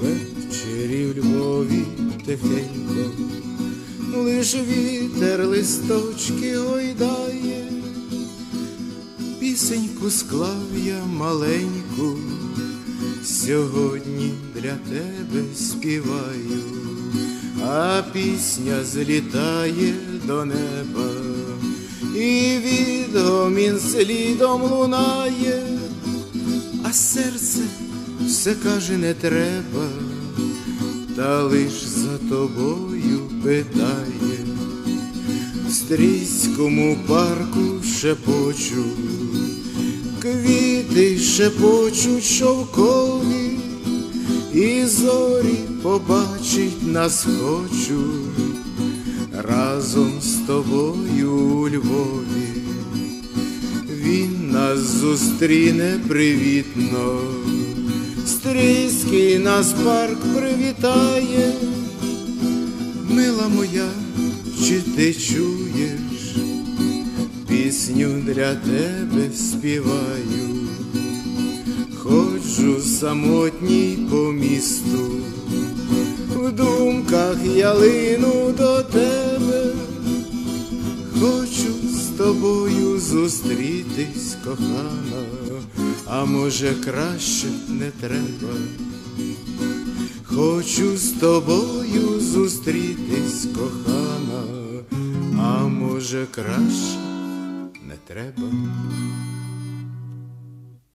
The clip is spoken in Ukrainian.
Ввечері в Львові тихенько, лиш вітер листочки гойдає, пісеньку склав я маленьку, сьогодні для тебе співаю, а пісня злітає до неба, і відгомін слідом лунає, а серце все каже не треба, та лиш за тобою питає, в стрійському парку шепочу, квіти шепочуть шовкові, і зорі побачить нас хочу разом з тобою у Львові. Він нас зустріне привітно, стрийський нас парк привітає, мила моя, чи ти чуєш, пісню для тебе співаю, ходжу самотній по місту, в думках я лину до тебе. Хочу з тобою зустрітись, кохана, а може краще не треба. Хочу з тобою зустрітись, кохана, а може краще не треба.